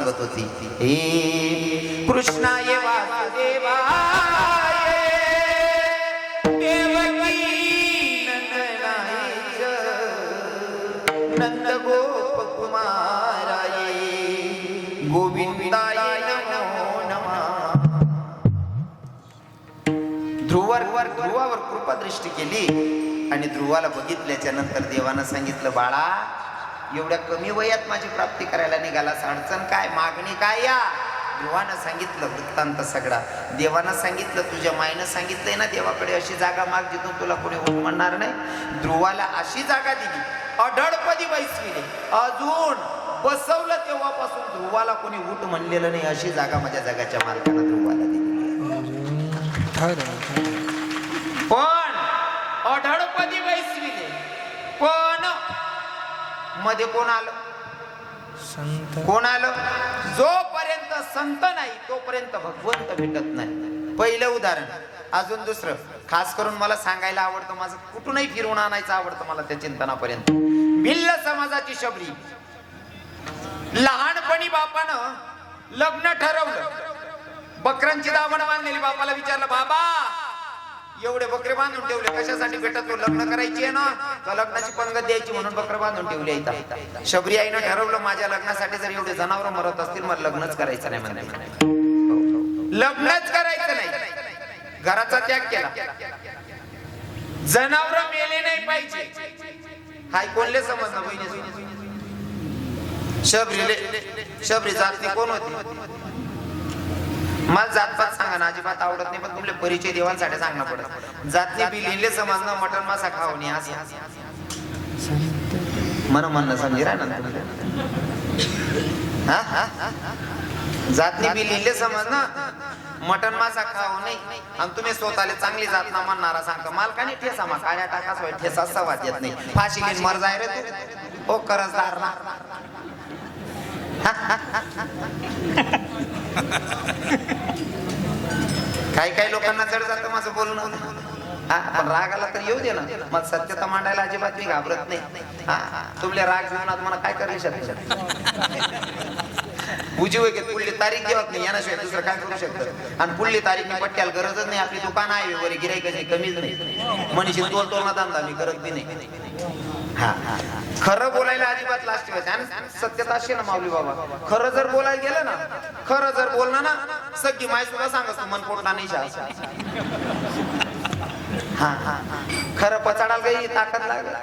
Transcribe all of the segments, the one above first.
सांगत होती. हे कृष्णाय नंद गोप कुमाराय गोविंदाय ध्रुवावर ध्रुवावर कृपा दृष्टी केली आणि ध्रुवाला बघितल्याच्या नंतर देवानं सांगितलं बाळा एवढ्या कमी वयात माझी प्राप्ती करायला निघालास अडचण काय? मागणी काय या? ध्रुवानं सांगितलं वृत्तांत सगळा. देवानं सांगितलं तुझ्या मायनं सांगितलंय ना देवाकडे अशी जागा माग जिथून तुला कोणी म्हणणार नाही. ध्रुवाला अशी जागा दिली. अढळपदी बैसविले अजून बसवलं तेव्हापासून ध्रुवाला कोणी उठ म्हणलेलं नाही. अशी जागा माझ्या जगाच्या मालकानं ध्रुवाला दिली. पण अढळपदी मध्ये कोण आलं? संत. कोण आलं? जोपर्यंत संत नाही तोपर्यंत भगवंत भेटत नाही. पहिलं उदाहरण. अजून दुसरं. खास करून मला सांगायला आवडतं माझं. कुठूनही फिरवून आणायचं आवडतं मला त्या चिंतनापर्यंत. भिल्ल समाजाची शबरी. लहानपणी बापानं लग्न ठरवलं. बकरांची दावण बांधलेली. बापाला विचारलं बाबा एवढे बकरे बांधून ठेवले कशासाठी भेटत तो लग्न करायची आहे ना? का लग्नाची पंगत द्यायची म्हणून बकरे बांधून ठेवले इथं? शबरी आईनं ठरवलं माझ्या लग्नासाठी जर एवढे जनावर मरत असतील मग लग्नच करायचं नाही म्हणते. लग्नच करायचं नाही. घराचा त्याग केला. जनावर मेले नाही पाहिजे. हाय कोणले समजलं? शबरी शबरीले शबरी जाती कोण होती? मला जातपात सांगा ना अजिबात आवडत नाही पण तुमले परिचय देवांसाठी सांगणं पडत जातने बी लिहिले ना मटण मासा खाऊ नये असं. मन म्हणणं समजी राहा ना जातने बी लिहिले समज ना मटन मासा खाऊ नाही आणि तुम्ही स्वतःला चांगली जात ना म्हणणारा सांगता मालकाने ठेसा मा काळ्या टाकाच सोय ठेसा सवाद येत नाही. फाशी घेऊन मर जाय रे तू. हो करजदार ना. काही काही लोकांना जड जातं माझं बोलणं. हा पण राग आला तर येऊ दे ना. मग सत्यता मांडायला अजिबात मी घाबरत नाही. हा तुमल्या राग जीवनात मला काय करू शकत. उजी वगैरे पुढली तारीख देवत नाही याशिवाय दुसरं काय करू शकतं. आणि पुढली तारीख मी पट्ट्याला गरजच नाही. आपली दुकान आहे वगैरे गिराईकाची कमीच नाही. मनीषी तोल तोल ना धंदा मी करत बी नाही. हा हा. खरं बोलायला अजिबात लास्ट ठेवायचं आणि सत्यता अशी ना माऊली बाबा. खरं जर बोलायला गेलं ना खरं जर बोलणं ना सगळी माय तुला सांगत मन पोटला नाही हा हा खरं पचाडाल काही ताकद लागला?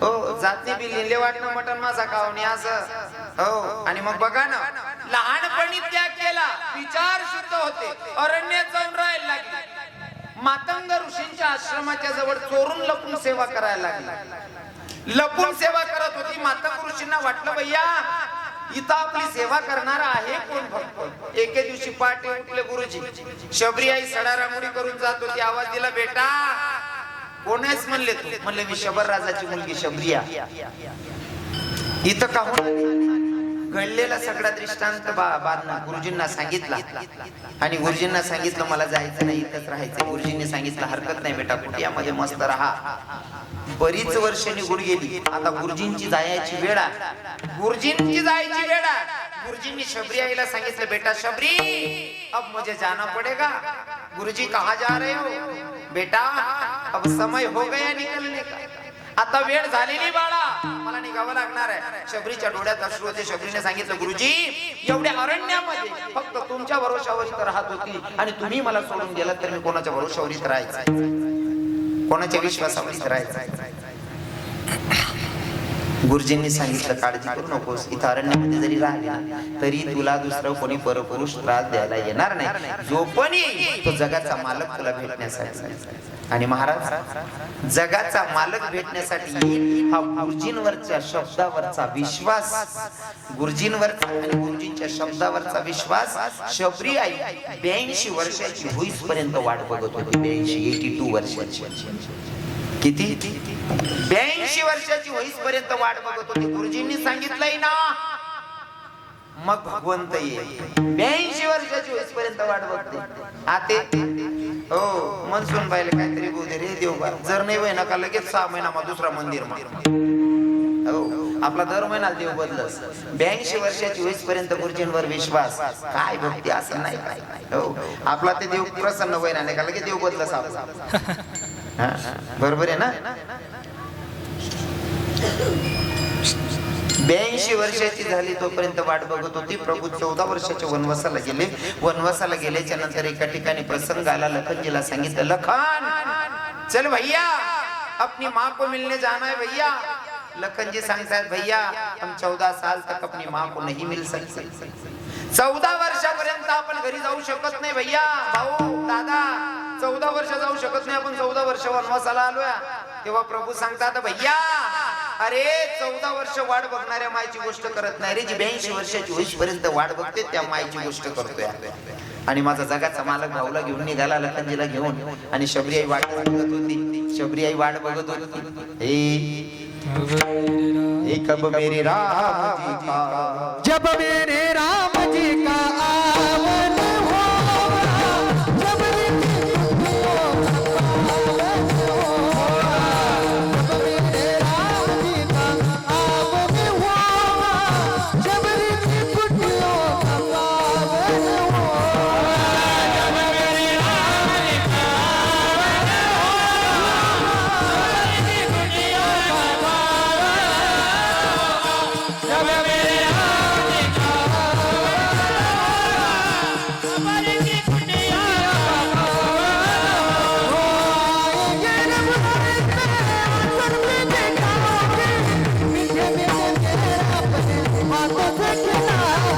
हो जाती बी लिहिले वाटणं मटण माझा कावणी असं? हो आणि मग बघा ना लहानपणी त्याग केला विचार शुद्ध होते अरण्य जाऊन राहायला लागले. मातंग ऋषींच्या आश्रमाच्या जवळ चोरून लपून सेवा करायला लागली. लपून सेवा करत होती. माता ऋषींना वाटलं भैया इथं आपली सेवा करणारा आहे कोण भक्त? एके दिवशी पाठी उठले गुरुजी. शबरी आई सडा करून जात होती. आवाज दिला बेटा कोणीच म्हणले तू. म्हणले मी शबर राजाची मुलगी शबरिया इथं का घडलेला सगळा दृष्टांत बा- गुरुजींना सांगितला. आणि गुरुजींना सांगितलं मला जायचं नाही इथंच राहायचं. गुरुजींनी सांगितलं हरकत नाही बेटा कुटियामध्ये मस्त राहा. बरीच वर्ष निघून गेली. आता गुरुजींची जायची वेळ आहे गुरुजींची जायची वेळ आहे गुरुजींनी शबरी आईला सांगितलं बेटा शबरी अब मुझे जाना पडेगा. गुरुजी कहा जा रहे हो? बेटा अब समय हो गया निकलने का. आता वेळ झालेली बाळा आम्हाला निघावं लागणार आहे. शबरीच्या डोळ्यात अश्रू होते. शबरीने सांगितलं गुरुजी एवढ्या अरण्यामध्ये फक्त तुमच्या भरोशावर इथं राहत होती आणि तुम्ही मला सोडून गेलात तर मी कोणाच्या भरोशावर इथं राहायचं? कोणाच्या विश्वासावर इथं राहायचं? गुरुजींनी सांगितलं काळजी करू नकोस इथं अरण्यामध्ये जरी राहिला तरी तुला दुसरं कोणी परपुरुष त्रास द्यायला येणार नाही. जो पण तो जगाचा मालक तुला भेटण्यासाठी आणि महाराज जगाचा मालक भेटण्यासाठी हा गुरुजींवरच्या शब्दावरचा विश्वास गुरुजींवरचा आणि गुरुजींच्या शब्दावरचा विश्वास शबरी आई ब्याऐंशी वर्षाची होईस पर्यंत वाट बघत होती. ब्याऐंशी एटी टू वर्षाची. किती? ब्याऐंशी वर्षाची होईस पर्यंत वाट बघत होती. गुरुजींनी सांगितलंय ना? मग भगवंत ये. ब्याऐंशी वर्षाची होईस पर्यंत वाट बघते. आते. हो मनसून पाहिले काहीतरी बोलते रे देव बा. जर नाही वय नका लगेच सहा महिना मग दुसरा मंदिर हो आपला दर महिना देव बदलस. ब्याऐंशी वर्षाची होईपर्यंत गुरुजींवर विश्वास. काय भक्ती असं नाही. हो आपला ते देव प्रसन्न वैराने का लगेच देव बदलस आपला. बरोबर आहे ना? ब्याऐंशी वर्षाची झाली तोपर्यंत वाट बघत होती. प्रभू चौदा वर्षाच्या वनवासाला गेले. वनवासाला गेल्याच्यानंतर एका ठिकाणी प्रसंग आला लखनजीला सांगितलं लखन चल भैया अपनी माँ को मिलने जाना है भैया. लखन जी भैया हम चौदह साल तक अपनी माँ को नहीं मिल सकते. चौदा वर्षापर्यंत आपण घरी जाऊ शकत नाही भैया. भाऊ दादा चौदा वर्ष जाऊ शकत नाही आपण चौदा वर्ष वनवासाला आलोय. तेव्हा प्रभू सांगतात भैया अरे चौदा वर्ष वाट बघणाऱ्या मायची गोष्ट करत नाही रे. जी ब्याऐंशी वर्षाची होईपर्यंत वाट बघते त्या मायची गोष्ट करतोय. आणि माझा जगाचा मालक भाऊला घेऊन निघाला लखनजीला घेऊन. आणि शबरी आई वाट बघत होती. शबरी आई वाट बघत होती. जब मेरे 心呐、啊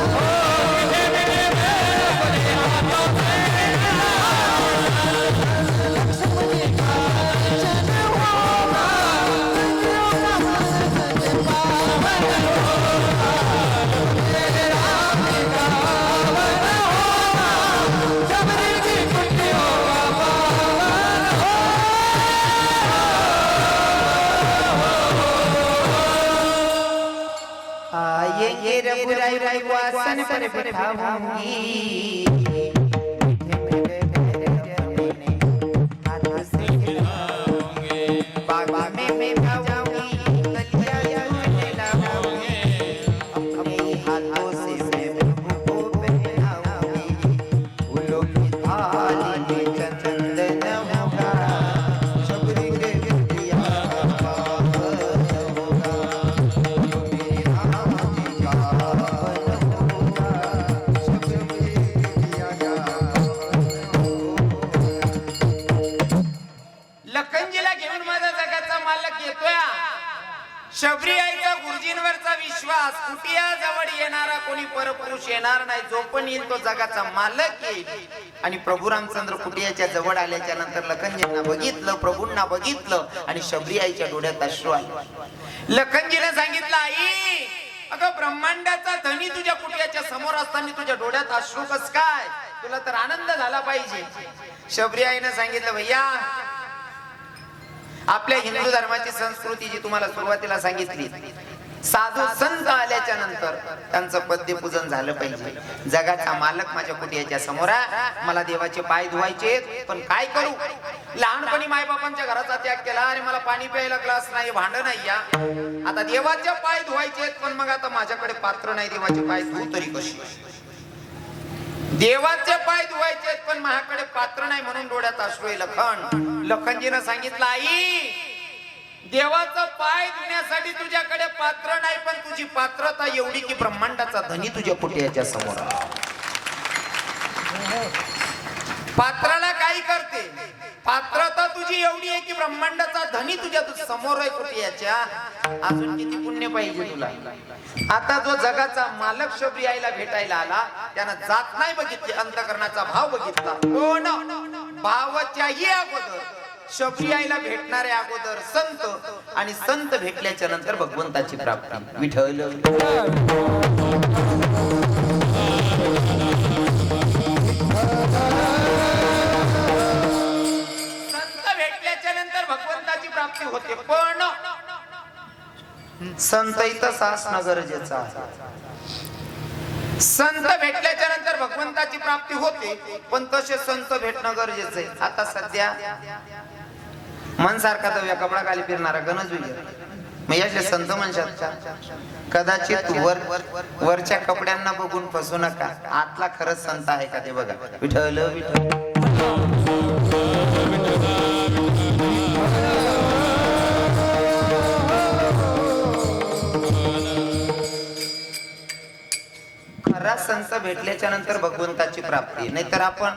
राई को आसन पर बिठाऊंगी। में हाथों से जगाचा मालक येईल. आणि प्रभू रामचंद्र कुटियाच्या जवळ आल्याच्यानंतर लखनजींना बघितलं प्रभूंना बघितलं आणि शबरी आईच्या डोळ्यात अश्रू आले. लखनजीने सांगितलं आई अगं ब्रह्मांडाचा धनी तुझ्या कुटियाच्या समोर असताना तुझ्या डोळ्यात अश्रू कस काय? तुला तर आनंद झाला पाहिजे. शबरी आईने सांगितलं भैया आपल्या हिंदू धर्माची संस्कृती जी तुम्हाला सुरुवातीला सांगितली साधू संत आल्याच्यानंतर त्यांचं पद्य पूजन झालं पाहिजे. जगाचा मालक माझ्या कुटियाच्या समोर आहे. मला देवाचे पाय धुवायचे पण काय करू? लहानपणी मायबापांच्या घराचा त्याग केला आणि मला पाणी प्यायला ग्लास नाही भांड नाही या. आता देवाचे पाय धुवायचे पण मग आता माझ्याकडे पात्र नाही. देवाचे पाय धुवू तरी कशी? देवाचे पाय धुवायचे आहेत, पण माझ्याकडे पात्र नाही म्हणून डोळ्यात अश्रू लखन. लखनजीनं सांगितलं आई देवाचा पाय धुण्यासाठी तुझ्याकडे पात्र नाही पण तुझी पात्रता एवढी की ब्रह्मांडाचा धनी तुझ्या कुटियाच्या समोर पात्राला काय करते. पात्रता तुझी एवढी आहे की ब्रह्मांडाचा धनी तुझ्या समोर आहे कुटियाच्या अजून किती पुण्य पाहिजे तुला? आता जो जगाचा मालक शबरी आईला भेटायला आला त्यानं जात नाही बघितली अंतकरणाचा भाव बघितला. हो कोण भावाच्याही अगोदर. शबरी आईला अगोदर संत आणि संत भेटल्याच्या नंतर भगवंताची प्राप्ती. विठल संत भगवंताची प्राप्ती होते पण संत इथं असणं गरजेचं. आहे संत भेटल्याच्या नंतर भगवंताची प्राप्ती होते पण तसे संत भेटणं गरजेचं आहे? आता सध्या मन सारखा तर कपडा खाली फिरणारा गणज विजय. मग याचे संत म्हणतात कदाचित वर वरच्या कपड्यांना बघून फसू नका. आतला खरंच संत आहे का ते बघा. विठल खरा संत भेटल्याच्या नंतर भगवंताची प्राप्ती. नाहीतर आपण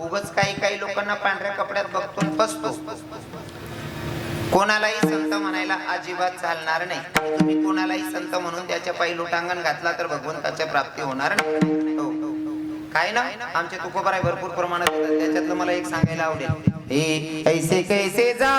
उगच काही काही लोकांना पांढऱ्या कपड्यात बघतो फसतो. कोणालाही संत म्हणायला अजिबात चालणार नाही. तुम्ही कोणालाही संत म्हणून त्याच्या पायी लोटांगण घातला तर भगवंताच्या प्राप्ती होणार नाही. हो. काय ना? आमचे तुकोबाराय भरपूर प्रमाणात त्याच्यातलं मला एक सांगायला आवडेल. हे ऐसे कैसे जा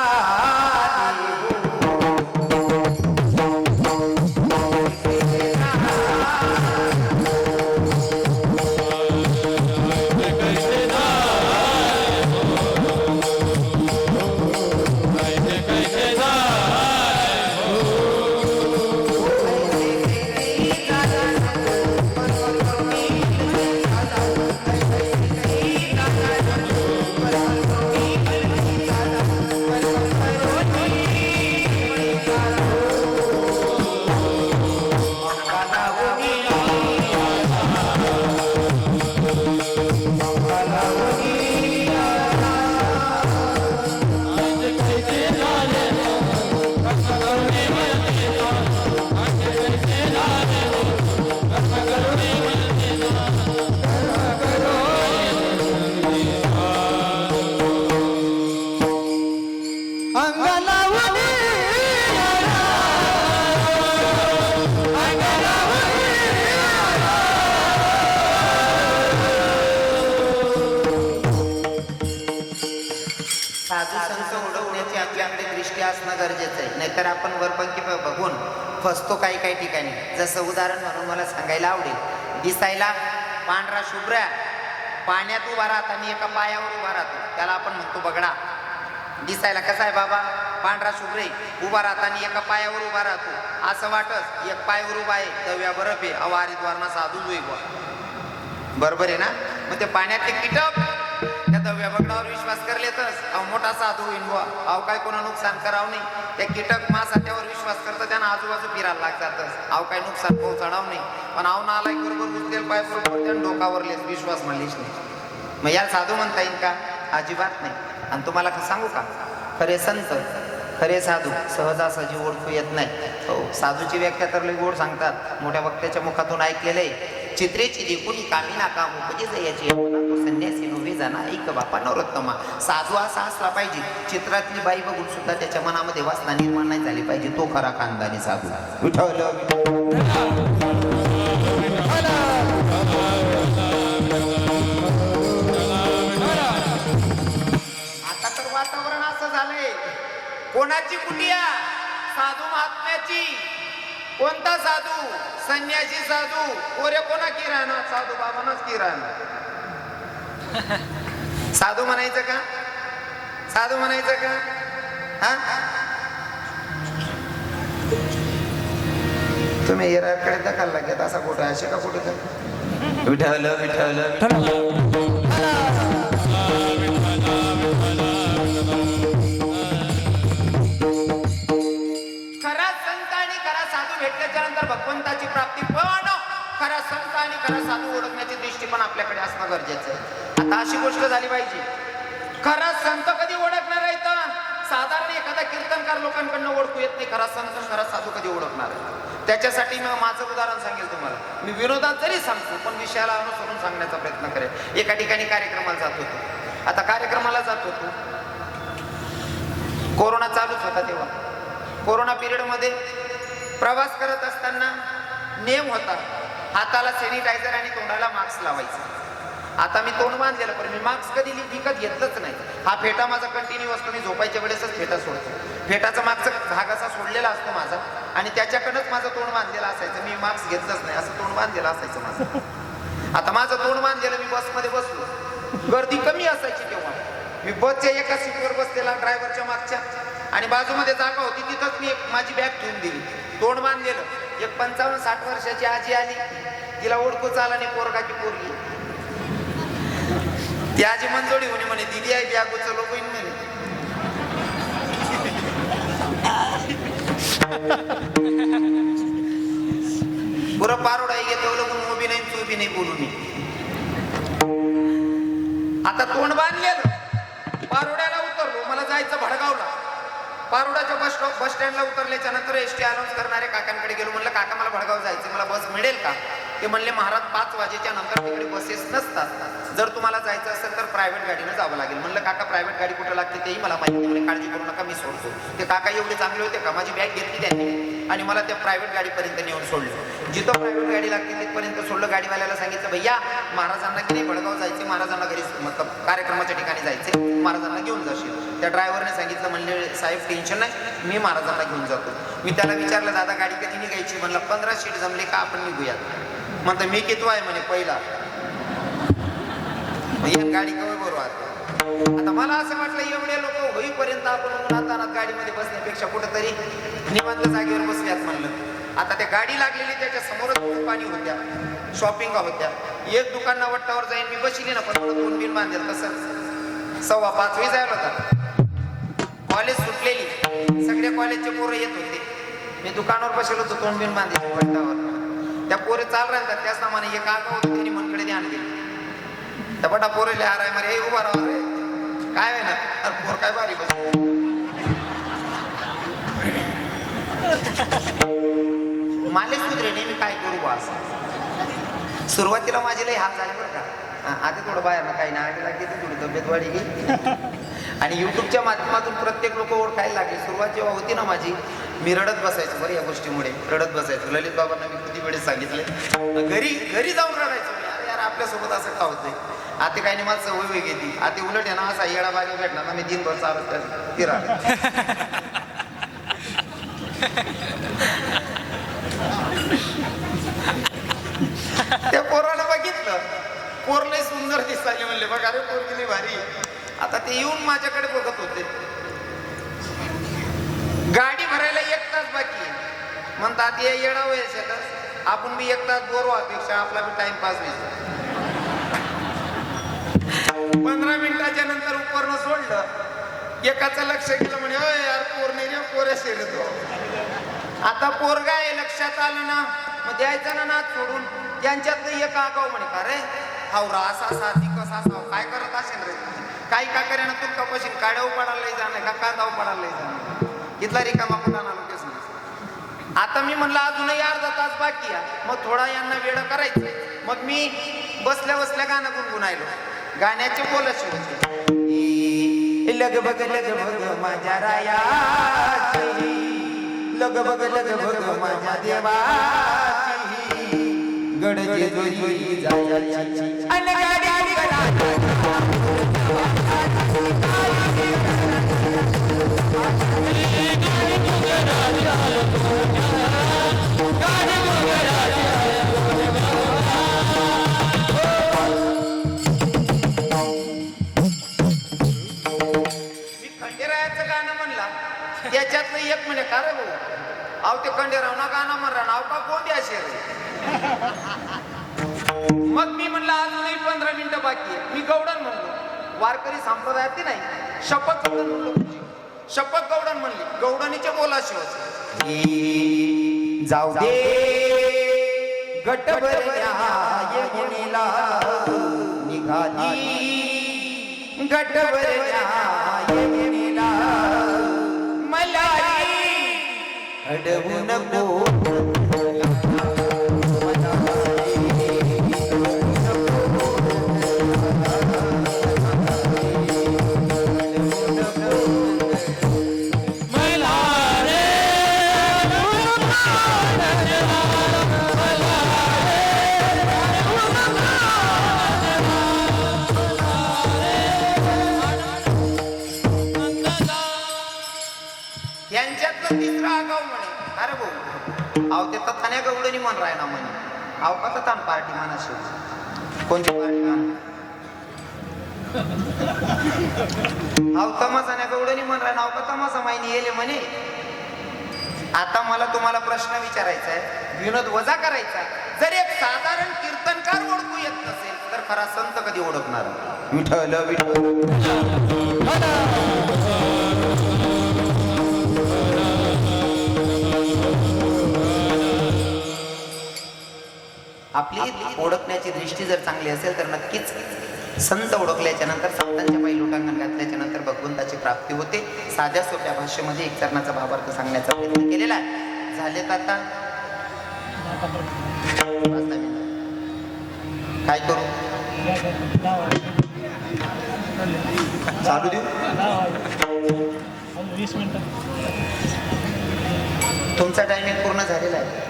नाहीतर आपण वरपंक्ती बघून फसतो काही काही ठिकाणी. जसं उदाहरण म्हणून मला सांगायला आवडेल. दिसायला पांढरा शुभ्रा पाण्यात उभा राहत आणि एका पायावर उभा राहतो. त्याला आपण म्हणतो बगडा. दिसायला कसा आहे बाबा? पांढरा शुभ्रे उभा राहत आणि एका पायावर उभा राहतो. असं वाटत एक पायावर उभा आहे. दव्या बरफ आहे. अहो हरिद्वारना साधू जोई बरोबर आहे ना? मग ते पाण्यातले कीटक दव्या बगडावर विश्वास कर लेतस अहो मोठा साधू होईन बुवा. अहो काय कोणा नुकसान करावं नाही. त्या कीटक मासाट्यावर विश्वास करतं त्यांना आजूबाजू फिरायला लागतातच अहो काय नुकसान पोहोचणार नाही. पण अहो नालायक बरोबर उचलेल पाय बरोबर त्या डोकावरलेच विश्वास म्हणलीच नाही. मग याला साधू म्हणता येईल का? अजिबात नाही. आणि तुम्हाला का सांगू का? खरे संत खरे साधू सहजासहजी ओळखू येत नाही. हो साधूची व्याख्या तर लई गोड सांगतात. मोठ्या वक्त्याच्या मुखातून ऐकलेलं आहे चित्रेची देखुनी कामी नाका उपजे याची संन्यासी नव्हे जाणार. ऐक बापा नवरत्तमा साधू असा असला पाहिजे. चित्रातली बाई बघून सुद्धा त्याच्या मनामध्ये वासना निर्माण नाही झाली पाहिजे. तो खरा खानदानी साधू. आता तर वातावरण असं झालंय. कोणाची कुटिया साधू महात्म्याची. कोणता साधू? संन्यासी साधू? कोरे कोणा किराणा? साधू बाबांनाच किराणा. साधू म्हणायचं का? साधू म्हणायचं का? हा? तुम्ही येराकडे दखाल लागेल असा कुठं? असे का कुठं? विठ्ठल विठ्ठल विठ्ठल. आणि खरा साधू ओळखण्याची दृष्टी पण आपल्याकडे असणं गरजेचं आहे. आता अशी गोष्ट झाली पाहिजे. खरा संत कधी ओळखणार आहे तर साधारण एखादा कीर्तनकार लोकांकडनं ओळखू येत नाही. खरा संत खरा साधू कधी ओळखणार आहे? त्याच्यासाठी मी माझं उदाहरण सांगेल तुम्हाला. मी विनोदात जरी सांगतो पण विषयाला अनुसरून सांगण्याचा प्रयत्न करेल एका ठिकाणी कार्यक्रमाला जात होतो. आता कार्यक्रमाला जात होतो. कोरोना चालूच होता तेव्हा. कोरोना पिरियडमध्ये प्रवास करत असताना नेम होता. हाताला सॅनिटायझर आणि तोंडाला मास्क लावायचा. आता मी तोंड बांधलेलं पण मी मास्क कधी विकत घेतलंच नाही. हा फेटा माझा कंटिन्यू असतो मी झोपायच्या वेळेसच फेटा सोडतो. फेटाचा मागचा भाग असा सोडलेला असतो माझा आणि त्याच्याकडनंच माझं तोंड बांधलेलं असायचं. मी मास्क घेतलंच नाही असं तोंड बांधलेलं असायचं माझं. आता माझं तोंड बांधलेलं मी बसमध्ये बसलो. गर्दी कमी असायची तेव्हा. मी बसच्या एका सीटवर बसलेला ड्रायव्हरच्या मागच्या. आणि बाजूमध्ये जागा होती तिथंच मी एक माझी बॅग ठेवून दिली. तोंड बांधलेलं एक पंचावन्न साठ वर्षाची आजी आली. तिला ओळखू चाला नाही पोरगाची पोरगी. ती आजी मंजोडी म्हणे म्हणे दिदी आहे बॅग चलो बहीण म्हणे. पुरं पारोडा येतो लगून उभी नाही तू नाही बोलू मी. आता तोंड बांधलेलं. पारोड्याला उतरलो मला जायचं भडगावला. पारुडाच्या बस स्टॉप बस स्टँडला उतरल्याच्या नंतर एस टी अनाऊन्स करणाऱ्या काकांकडे गेलो. म्हणलं काका मला भडगाव जायचं मला बस मिळेल का? ते म्हणले महाराज पाच वाजेच्या नंतर तिकडे बसेस नसतात. जर तुम्हाला जायचं असेल तर प्रायव्हेट गाडीनं जावं लागेल. म्हणलं काका प्रायव्हेट गाडी कुठं लागते तेही मला माहिती काळजी करू नका मी सोडतो. ते काका एवढे चांगले होते का? माझी बॅग घेतली त्यांनी. आणि मला त्या प्रायव्हेट गाडीपर्यंत नेऊन सोडलं. जिथं प्रायव्हेट गाडी लागते तिथपर्यंत सोडलं. गाडीवाल्याला सांगितलं भैया महाराजांना की नाही बडगाव जायचे महाराजांना घरी मतलब कार्यक्रमाच्या ठिकाणी जायचे महाराजांना घेऊन जाशील. त्या ड्रायव्हरने सांगितलं म्हणले साहेब टेन्शन नाही मी महाराजांना घेऊन जातो. मी त्याला विचारलं दादा गाडी कधी निघायची? म्हणलं पंधरा सीट जमले का आपण निघूयात? म्हणतं मी कितवा आहे? म्हणे पहिला. गाडी कमी बरोबर आता मला असं वाटलं एवढे लोक होईपर्यंत आपण उन्हातानात गाडीमध्ये बसण्यापेक्षा कुठंतरी निवांत जागेवर बसल्यात म्हणलं. आता त्या गाडी लागलेली त्याच्या समोरच पाणी होत्या शॉपिंग होत्या. एक दुकान वट्टावर जाईन मी बसली ना पण दोन बिन बांधेल तसं. सव्वा पाचवी जायला होता. कॉलेज सुटलेली. सगळ्या कॉलेजचे पोरं येत होते. मी दुकानावर बसलो होतो दोन बिन बांधेल वट्टावर. त्या पोरे चाल राहतात त्याच नामाने एक आगा होतं त्यांनी मनकडे ध्यान दिलं. त्या बटा पोरेले आराय मारे उभा राहा रे काय आहे ना? अरे पोर काय बारी बस. माले सुधरे मी काय करू बा सुरुवातीला माझे लई हात झाले बरं का. हा, आधी थोडं बाहेर ना काही नाही लागली तर थोडी तब्येत वाढी गेली. आणि युट्यूबच्या माध्यमातून प्रत्येक लोक ओळखायला लागले. सुरुवात जेव्हा होती ना माझी मी रडत बसायचो बरं या गोष्टीमुळे. रडत बसायचो. ललित बाबांना मी किती वेळेस सांगितले. घरी घरी जाऊन रडायचो आपल्यासोबत असं का होतंय आता काही नाही मला सवय वेग येते आता उलट आहे ना असा येडा बागे भेटणार ना मी दिनभर चालत फिरा राहत त्या पोराला बघितलं. पोरले सुंदर दिसायले म्हणले बघ अरे पोर गेली भारी. आता ते येऊन माझ्याकडे बघत होते. गाडी भरायला एक तास बाकी म्हणतात ये येडा वयस आपण बी एक तास बोर अपेक्षा आपला बी टाइमपास नाही पंधरा मिनिटाच्या नंतर उपरनं सोडलं. एकाचं लक्ष गेलं म्हणे यार पोर नाही रे पोऱ्या शिरतो आता पोरगा आहे लक्षात आलं ना मग द्यायचं ना नाच सोडून. यांच्यात एक आगाव म्हणे का रे? हावरा असा असा ती कसा असा काय करत असेल रे? काही का करेना तू कपशील काड्या उपाडायला लई जाणार का? कांदा उपाडायला लई जाणार इथला रिकामा कुठं ना लोकेश आता मी म्हणलं अजूनही अर्धा तास बाकी आहे. मग थोडा यांना वेळ करायचं मग मी बसल्या बसल्या गाणं गुणगुणायलो. गाण्याचे बोलच होते. लगभग लग माझ्या राया लगभग लगभग माझ्या देवा गड जेजुरी जायची त्याच्यातलं एक म्हणे का रे भाऊ अहो ते खंडेराव ना गाणं म्हणा नाव का कोणते असे मग मी म्हणलं अजूनही पंधरा मिनिटं बाकी आहे मी गौडन म्हणलो. वारकरी संप्रदायात नाही. शपथ गौडन म्हणलो. शपथ गौडन म्हणली. गौडणीचे बोलाशी होते जाऊ दे. यमुनेला निघाली. मला अडवू नको भाऊ अहो ते तथान्या गवडणी म्हण राय ना म्हणे. अहो का ताण पार्टी म्हणा शेवटी कोणती पार्टी मान अहो तमासाने गवडणी म्हण राय ना का तमासा माहिनी येले म्हणे? आता मला तुम्हाला प्रश्न विचारायचा आहे. विनोद वजा करायचा जर एक साधारण कीर्तनकार ओळखू येत नसेल तर खरा संत कधी ओळखणार? विठल विठल आपली ओळखण्याची दृष्टी जर चांगली असेल तर नक्कीच संत ओळखल्याच्या नंतर संतांच्या पायी लोटांगण घातल्याच्या नंतर भगवंताची प्राप्ती होते. साध्या सोप्या भाषेमध्ये एक चरणाचा भावार्थ सांगण्याचा प्रयत्न केलेला आहे. का आता? काय करू? चालू देऊ? वीस मिनिट तुमचा टायमिंग पूर्ण झालेला आहे.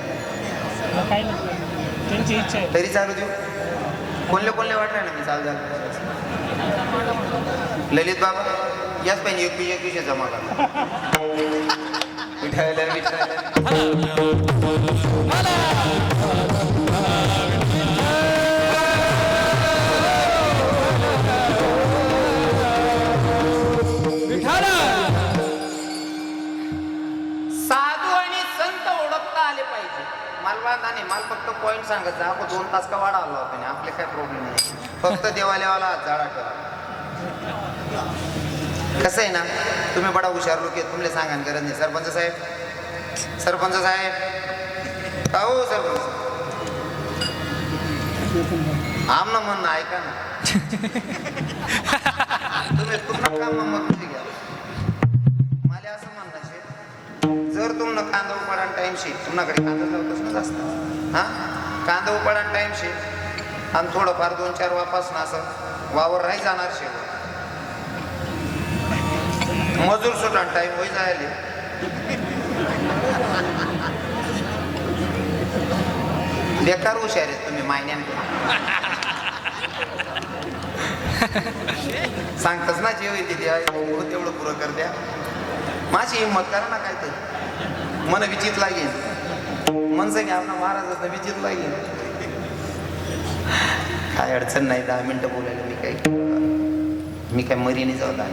काय नाही. त्यांची इच्छा आहे. तरी चालू देऊ. कोणले कोणले वाटलं ना मी चालू झालं. ललित बाबा याच पाहिजे एकवीस एकवीस जमा करा विठायला विठायला पाहिजे मला नाही मला फक्त पॉईंट सांगत जा आपण दोन तास का वाढा आला होता आपले काय प्रॉब्लेम नाही. फक्त देवालेवाला जाळा ठेवा कसं आहे ना तुम्ही बडा हुशार लोक आहेत तुम्हाला सांगा गरज नाही. सरपंच साहेब सरपंच साहेब. हो सरपंच? आम ना म्हणणं ऐका ना. तुम्ही पूर्ण काम मग घ्या. जर तुम्हाला कांदा उपाडा टाइम शे कांदा लावतच असतं हा? कांदा उपाडा टाइमशी आणि थोडंफार दोन चार वापासून असं वावर नाही जाणार शे मजूर सुटा टाइम होई जायले. बेकार हुशार आहेत तुम्ही मायन्यान सांगतच ना जेव येते द्या तेवढं पुरं कर द्या. माझी हिंमत करा ना काहीतरी. मन विचित लागेल मन आपला महाराजांना विचित लागेल काय अडचण नाही दहा मिनिटं बोलायला मी काय मी काय मरीने जाऊ दहा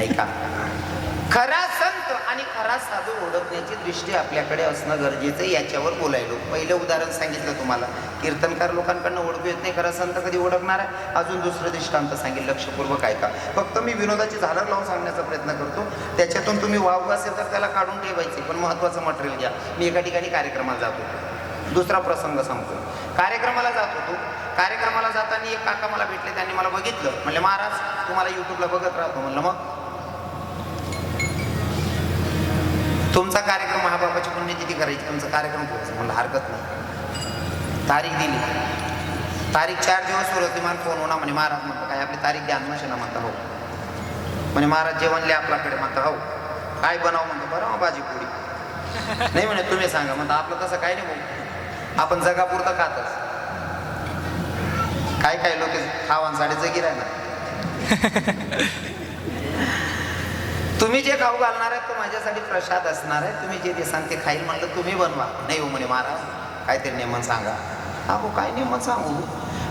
ऐका खरा आणि खरा साधू ओळखण्याची दृष्टी आपल्याकडे असणं गरजेचं आहे याच्यावर बोलायलो. पहिलं उदाहरण सांगितलं तुम्हाला. कीर्तनकार लोकांकडनं ओळखू येत नाही खरा संत कधी ओळखणार आहे? अजून दुसरं दृष्टांत सांगेल लक्षपूर्वक ऐका. फक्त मी विनोदाची झालर लावून सांगण्याचा प्रयत्न करतो. त्याच्यातून तुम्ही वाव असेल तर त्याला काढून ठेवायचे पण महत्त्वाचं मटेरियल घ्या. मी एका ठिकाणी कार्यक्रमाला जात. होतो दुसरा प्रसंग सांगतो. कार्यक्रमाला जात होतो. कार्यक्रमाला जाताना एक काका मला भेटले त्यांनी मला बघितलं. म्हणले महाराज तुम्हाला युट्यूबला बघत राहतो. म्हणलं मग? तुमचा कार्यक्रम महाबाबाची पुण्यतिथी करायची तुमचा कार्यक्रम करायचा म्हणलं हरकत नाही. तारीख दिली. तारीख चार दिवस होती मला फोन होणार. म्हणे महाराज म्हणतो काय आपली तारीख द्या ना म्हणता हो. म्हणे महाराज जेवणले आपल्याकडे म्हणता हो. काय बनाव म्हणतो बरं भाजी पोळी. नाही म्हणे तुम्ही सांगा. म्हणता आपलं तसं काय नाही भाऊ. आपण जगापुरतं खातच. काय काय लोक खावान साडे जगी राहणार तुम्ही जे खाऊ घालणार आहे तो माझ्यासाठी प्रसाद असणार आहे. तुम्ही जे देसान ते खाईल म्हणलं तुम्ही बनवा. नाही हो म्हणे महाराज काहीतरी नेमन सांगा. हा भाऊ काय नेमन सांगू?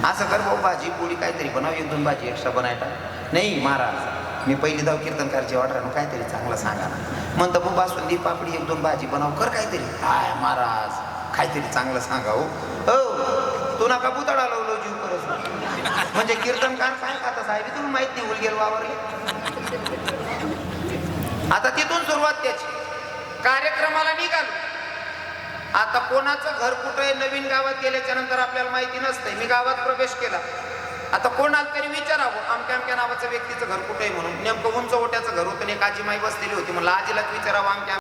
असं कर भाऊ भाजी पोळी काहीतरी बनव एक दोन भाजी एक्स्ट्रा बनायला. नाही महाराज मी पहिली दाव कीर्तनकारची ऑर्डर काहीतरी चांगलं सांगा ना म्हणतं भाऊ बासुंदी पापडी एक दोन भाजी बनव कर काहीतरी. काय महाराज काहीतरी चांगलं सांगा हो. हो तू नका पुतळा लावलो जीव करत म्हणजे कीर्तनकार काय खाता साहेब? तुम्ही माहीत नाही उलगेल वावरले. आता तिथून सुरुवात त्याची. कार्यक्रमाला निघालो. आता कोणाचं घर कुठं आहे नवीन गावात गेल्याच्यानंतर आपल्याला माहिती नसते मी गावात प्रवेश केला. आता कोणाला तरी विचारावं आमक्या अमक्या नावाचं व्यक्तीचं घर कुठं आहे म्हणून. नेमकं उंच ओट्याचं घर होतं आणि एक आजी माई बसलेली होती. मग आजीलाच विचारावं आमक्या